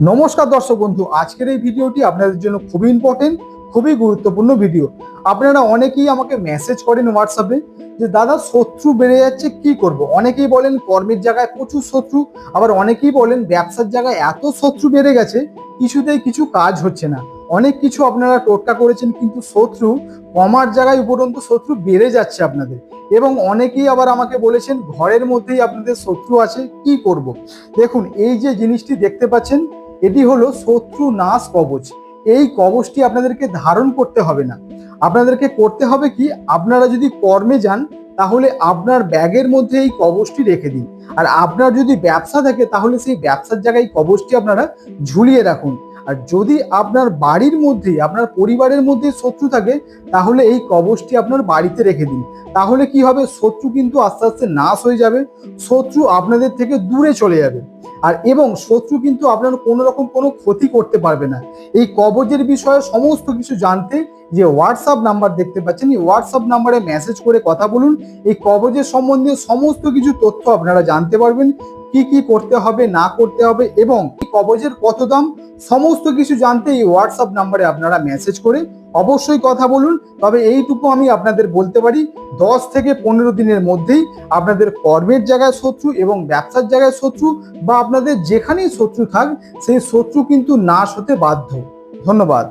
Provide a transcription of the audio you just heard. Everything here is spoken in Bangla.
নমস্কার দর্শক বন্ধু, আজকের এই ভিডিওটি আপনাদের জন্য খুবই ইম্পর্টেন্ট খুবই গুরুত্বপূর্ণ ভিডিও আপনারা অনেকেই আমাকে মেসেজ করেন হোয়াটসঅ্যাপে যে, দাদা, শত্রু বেড়ে যাচ্ছে, কি করব? অনেকেই বলেন, কর্মের জায়গায় প্রচুর শত্রু। আবার অনেকেই বলেন, ব্যবসার জায়গায় এত শত্রু বেড়ে গেছে, কিছুতেই কিছু কাজ হচ্ছে না। অনেক কিছু আপনারা টোটকা করেছেন, কিন্তু শত্রু কমার জায়গায় উপরন্ত শত্রু বেড়ে যাচ্ছে আপনাদের। এবং অনেকেই আবার আমাকে বলেছেন, ঘরের মধ্যেই আপনাদের শত্রু আছে, কি করব? দেখুন, এই যে জিনিসটি দেখতে পাচ্ছেন এটি হলো শত্রু নাশ কবচ। এই কবচটি আপনাদেরকে ধারণ করতে হবে না। আপনাদেরকে করতে হবে কি, আপনারা যদি কর্মে যান, তাহলে আপনার ব্যাগের মধ্যে এই কবচটি রেখে দিন। আর আপনার যদি ব্যবসা থাকে, তাহলে সেই ব্যবসার জায়গায় কবচটি আপনারা ঝুলিয়ে রাখুন। আর যদি আপনার বাড়ির মধ্যেই, আপনার পরিবারের মধ্যে শত্রু থাকে, তাহলে এই কবচটি আপনার বাড়িতে রেখে দিন। তাহলে কি হবে? শত্রু কিন্তু আস্তে আস্তে নাশ হয়ে যাবে। শত্রু আপনাদের থেকে দূরে চলে যাবে। আর এবং শত্রু কিন্তু আপনার কোনো রকম কোনো ক্ষতি করতে পারবে না। এই কবজের বিষয়ে সমস্ত কিছু জানতে যে হোয়াটসঅ্যাপ নাম্বার দেখতে পাচ্ছেন, এই হোয়াটসঅ্যাপ নাম্বারে মেসেজ করে কথা বলুন। এই কবজের সম্বন্ধে সমস্ত কিছু তথ্য আপনারা জানতে পারবেন। কি কি করতে হবে, না করতে হবে এবং কবজের কত দাম, সমস্ত কিছু জানতে এই হোয়াটসঅ্যাপ নাম্বারে আপনারা মেসেজ করে অবশ্যই কথা বলুন। তবে এইটুকু আমি আপনাদের বলতে পারি, দশ থেকে পনেরো দিনের মধ্যেই আপনাদের কর্মের জায়গায় শত্রু এবং ব্যবসার জায়গায় শত্রু বা আপনাদের যেখানেই শত্রু থাক, সেই শত্রু কিন্তু নাশ হতে বাধ্য। ধন্যবাদ।